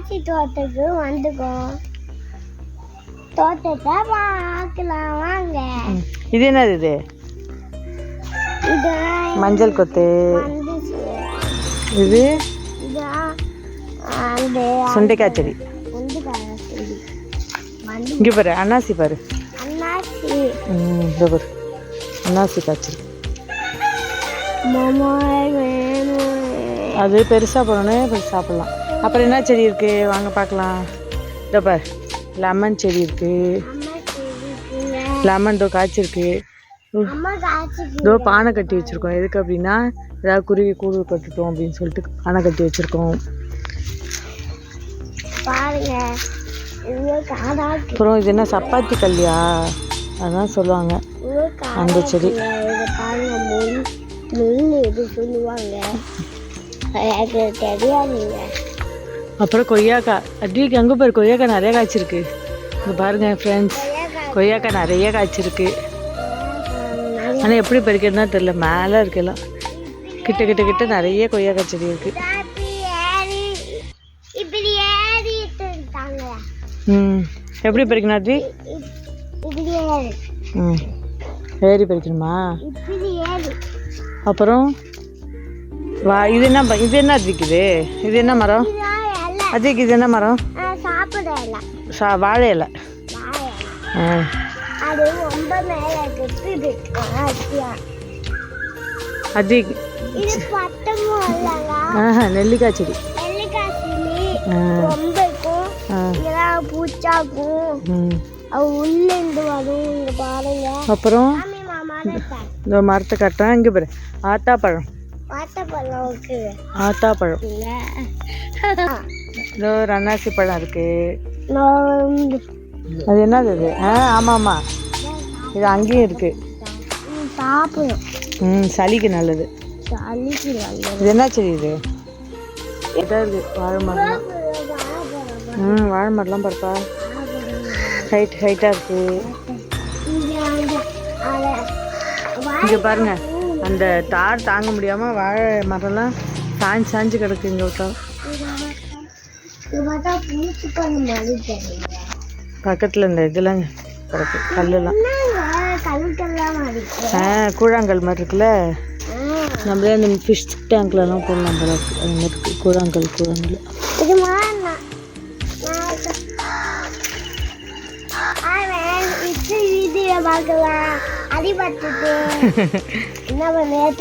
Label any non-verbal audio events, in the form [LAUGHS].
திராட்சை தோட்டத்துக்கு வந்துக்கோம் தோட்டத்தை பார்க்கலாம் வாங்க. இது என்னது இது? மஞ்சள் கொத்து. இது? சுண்டைக்காய் செடி. இங்கே பாரு அன்னாசி பாரு. இதோ பாரு. அன்னாசி காய்ச்சல். அது பெருசாக போனோன்னே பெருசு சாப்பிட்லாம். அப்புறம் என்ன செடி இருக்குது வாங்க பார்க்கலாம். இதோ பாரு லெமன் செடி இருக்குது லெமன் இதோ காய்ச்சிருக்கு. இதோ பானை கட்டி வச்சுருக்கோம். எதுக்கு அப்படின்னா ஏதாவது குருவி கூடு கட்டுட்டோம் அப்படின்னு சொல்லிட்டு பானை கட்டி வச்சுருக்கோம். அப்புறம் இது என்ன சப்பாத்தி கல்லியா? அதான் சொல்லுவாங்க. அந்த செடி. சொல்லுவாங்க? தெரியாதுங்க. அப்புறம் கொய்யாக்காய் அடிக்கு அங்கே பாரு கொய்யாக்காய் நிறைய காய்ச்சிருக்கு. இங்கே பாருங்க ஃப்ரெண்ட்ஸ் கொய்யாக்காய் நிறைய காய்ச்சிருக்கு. ஆனால் எப்படி பறிக்கிறதுனா தெரில மேலே இருக்கலாம் கிட்ட கிட்ட கிட்ட நிறைய கொய்யாக்காய் செடி இருக்குது ம். எப்படி பறிக்கணும் அட்வி ம். ஏறி பறிக்கணுமா? அப்புறம் வா இது என்ன ப- இது என்ன அட்விக்குது இது என்ன மரம்? அதுக்கு இது என்ன மரம்? சா வாழை இலை. ஆஹா நெல்லிக்காய் செடி. பூச்சாக்கும் உள்ளேந்து வரும். இங்க பாருங்க. அப்புறம்? இந்த மரத்தை கட்டுறேன். இங்கே பாரு. ஆத்தாப்பழம். வாட்டப்பழம் இருக்குது ஆத்தாப்பழம். இதோ ஒரு அன்னாசி பழம் இருக்கு. அது என்னது அது ஆ ஆமாம். ஆமாம் இது அங்கேயும் இருக்கு. சாப்பிடும். ம் சளிக்கு நல்லது. சளிக்கு நல்லது. இது என்ன செடி இது? இதாக இருக்கு வாழை மரம்? ம் வாழை மரம்லாம் பாருப்பா. ஹைட் ஹைட்டாக இருக்கு. இங்கே பாருங்க. அந்த தார் தாங்க முடியாமல் வாழை மரம்லாம் சாஞ்சு சாஞ்சு கிடக்கு இங்கே விட்டா பக்கத்தில் இந்த இதெல்லாம் கிடக்கு கல்லுலாம். ஆ கூழாங்கல் மாதிரி இருக்குல்ல? நம்மளே அந்த ஃபிஷ் டேங்க்லலாம் போடலாம் போல இருக்கு. அது மாதிரி கூழாங்கல் கூழாங்கல். பார்க்கலாம். அடிபட்டுட்டு. [LAUGHS] என்ன பண்ணே